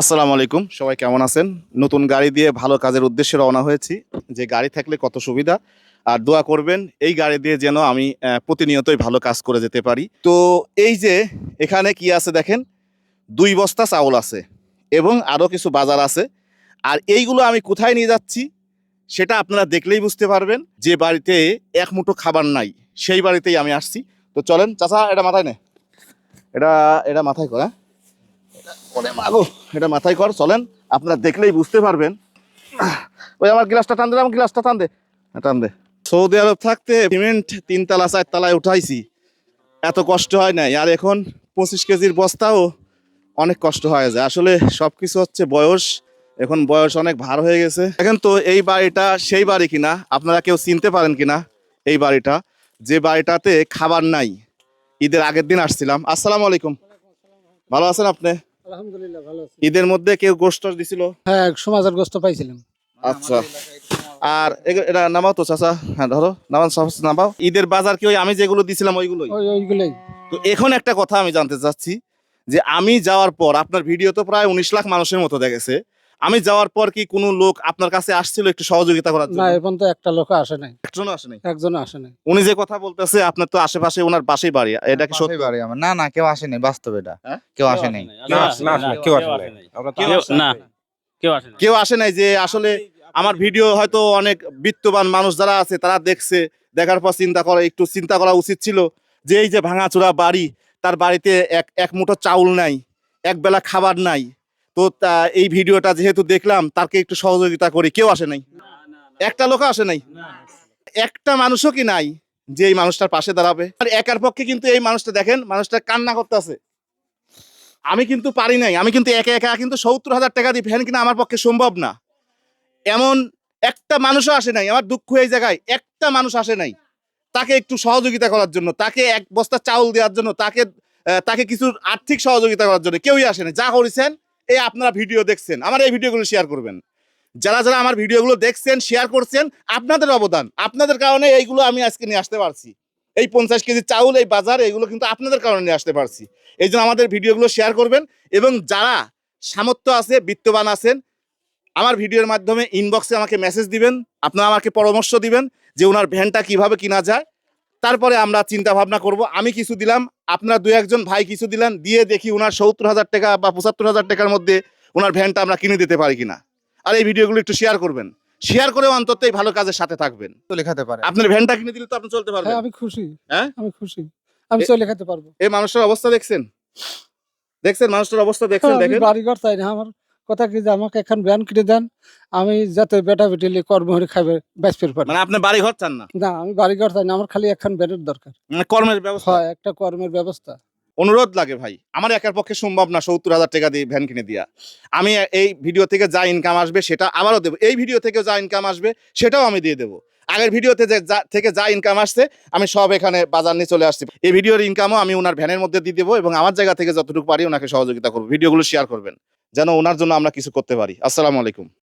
আসসালামু আলাইকুম। সবাই কেমন আছেন? নতুন গাড়ি দিয়ে ভালো কাজের উদ্দেশ্যে রওনা হয়েছি। যে গাড়ি থাকলে কত সুবিধা। আর দোয়া করবেন, এই গাড়ি দিয়ে যেন আমি প্রতিনিয়তই ভালো কাজ করে যেতে পারি। তো এই যে, এখানে কি আছে দেখেন? দুই বস্তা চাউল আছে এবং আরও কিছু বাজার আছে। আর এইগুলো আমি কোথায় নিয়ে যাচ্ছি, সেটা আপনারা দেখলেই বুঝতে পারবেন। যে বাড়িতে এক মুঠো খাবার নাই, সেই বাড়িতেই আমি আসছি। তো চলেন, চাচা, এটা মাথায় নে। এটা এটা মাথায় করা হ্যাঁ? এটা মাথায় কর চলেন। আপনারা দেখলেই বুঝতে পারবেন। ওই আমার গ্লাসটা টান দে আমার গ্লাসটা টান দে। হ্যাঁ, টান দে। সৌদি আরব থাকতে সিমেন্ট তিনতলা চারতলায় উঠাইছি। এত কষ্ট হয় নাই। আর এখন পঁচিশ কেজির বস্তাও অনেক কষ্ট হয়ে যায়। আসলে সব কিছু হচ্ছে বয়স। এখন বয়স অনেক ভার হয়ে গেছে। এখন তো এই বাড়িটা সেই বাড়ি কিনা? আপনারা কেউ চিনতে পারেন কিনা এই বাড়িটা? যে বাড়িটাতে খাবার নাই। ঈদের আগের দিন আসছিলাম। আসসালামু আলাইকুম। ভালো আছেন আপনি? আলহামদুলিল্লাহ ভালো আছি। ঈদের মধ্যে কেউ গোস্ত দিছিল? হ্যাঁ সমাজের গোস্ত পাইছিলাম। আচ্ছা। আর এটা নামাও তো চাচা। হ্যাঁ ধরো নামান সব নামাও। ঈদের বাজার কি ওই আমি যেগুলো দিছিলাম ওইগুলোই? ওইগুলোই। তো এখন একটা কথা আমি জানতে চাচ্ছি যে আমি যাওয়ার পর আপনার ভিডিও তো প্রায় উনিশ লাখ মানুষের মতো দেখেছে। আমি যাওয়ার পর কি কোনো লোক আপনার কাছে আসছিল একটু সহযোগিতা করার না জন্য এখন তো একটা লোক আসে নাই। একজনও আসে নাই? একজনও আসে নাই। উনি যে কথা বলতেছে আপনার তো আশেপাশে ওনার পাশেই বাড়ি। এটা কি সত্যি? বাড়ি আমার। না না কেউ আসেনি বাস্তব এটা। হ্যাঁ? কেউ আসেনি না, না, না, কেউ আসে নাই। কেউ- না, কেউ আসে নাই। কেউ আসে নাই যে আসলে আমার ভিডিও হয়তো অনেক বিত্তবান মানুষ যারা আছে তারা দেখছে দেখার পর চিন্তা করে একটু চিন্তা করা উচিত ছিল যে এই যে ভাঙাচোরা বাড়ি তার বাড়িতে এক এক মুঠো চাউল নাই এক বেলা খাবার নাই তো এই ভিডিওটা যেহেতু দেখলাম তাকে একটু সহযোগিতা করি। কেউ আসে নাই? একটা লোক আসে নাই? একটা মানুষও কি নাই যে এই মানুষটার পাশে দাঁড়াবে? আর একার পক্ষে কিন্তু এই মানুষটা দেখেন, মানুষটা কান্না করতেছে। আমি কিন্তু পারি নাই। আমি কিন্তু একা একা কিন্তু সত্তর হাজার টাকা দিয়ে ফ্যান কিনা আমার পক্ষে সম্ভব না। এমন একটা মানুষও আসে নাই। আমার দুঃখ এই জায়গায়, একটা মানুষ আসে নাই। তাকে একটু সহযোগিতা করার জন্য, তাকে এক বস্তা চাউল দেওয়ার জন্য, তাকে তাকে কিছু আর্থিক সহযোগিতা করার জন্য, কেউই আসে নাই। যা করেছেন এই আপনারা ভিডিও দেখছেন, আমার এই ভিডিওগুলো শেয়ার করবেন। যারা যারা আমার ভিডিওগুলো দেখছেন শেয়ার করছেন, আপনাদের অবদান। আপনাদের কারণে এইগুলো আমি আজকে নিয়ে আসতে পারছি। এই পঞ্চাশ কেজি চাউল, এই বাজার এগুলো কিন্তু আপনাদের কারণে নিয়ে আসতে পারছি। এই জন্য আমাদের ভিডিওগুলো শেয়ার করবেন এবং যারা সামর্থ্য আছে, বিত্তবান আছেন, আমার ভিডিওর মাধ্যমে ইনবক্সে আমাকে মেসেজ দিবেন, আপনারা আমাকে পরামর্শ দিবেন যে ওনার ভ্যানটা কীভাবে কিনা যায়। তারপরে আমরা চিন্তা ভাবনা করব আমি কিছু দিলাম আপনার দু একজন ভাই কিছু দিলেন দিয়ে দেখি ওনার সত্তর হাজার টাকা বা পঁচাত্তর হাজার টাকার মধ্যে ওনার ভ্যানটা আমরা কিনে দিতে পারি কিনা। আর এই ভিডিওগুলো একটু শেয়ার করবেন। শেয়ার করেও অন্তত এই ভালো কাজের সাথে থাকবেন। তো লেখাতে পারে। আপনার ভ্যানটা কিনে দিলে তো আপনি চলতে পারবেন। হ্যাঁ আমি খুশি। হ্যাঁ? আমি খুশি। আমি চলে খেতে পারব। এই মানুষটার অবস্থা দেখছেন? দেখছেন মানুষটার অবস্থা দেখছেন হ্যাঁ, দেখেন? বাড়ি ঘর চাই না আমার কথা কি যে আমাকে এখন ব্যান কিনে দেন আমি যাতে বেটা বেটি লিয়ে কর্ম হয়ে খাবে বেসপের পারি। মানে আপনি বাড়ি ঘর চান না? না আমি বাড়ি ঘর চাই না আমার খালি এখন ব্যানের দরকার। মানে কর্মের ব্যবস্থা? হয় একটা কর্মের ব্যবস্থা। অনুরোধ লাগে ভাই আমার একার পক্ষে সম্ভব না সত্তর হাজার টাকা দিয়ে ভ্যান কিনে দিয়া। আমি এই ভিডিও থেকে যা ইনকাম আসবে সেটা আবারও দেবো। এই ভিডিও থেকে যা ইনকাম আসবে সেটাও আমি দিয়ে দেবো। আগের ভিডিওতে যে থেকে যা ইনকাম আসছে, আমি সব এখানে বাজার নিয়ে চলে আসছি। এই ভিডিওর ইনকামও আমি ওনার ভ্যানের মধ্যে দিয়ে দেবো এবং আমার জায়গা থেকে যতটুকু পারি ওনাকে সহযোগিতা করব। ভিডিওগুলো শেয়ার করবেন, যেন ওনার জন্য আমরা কিছু করতে পারি। আসসালামু আলাইকুম।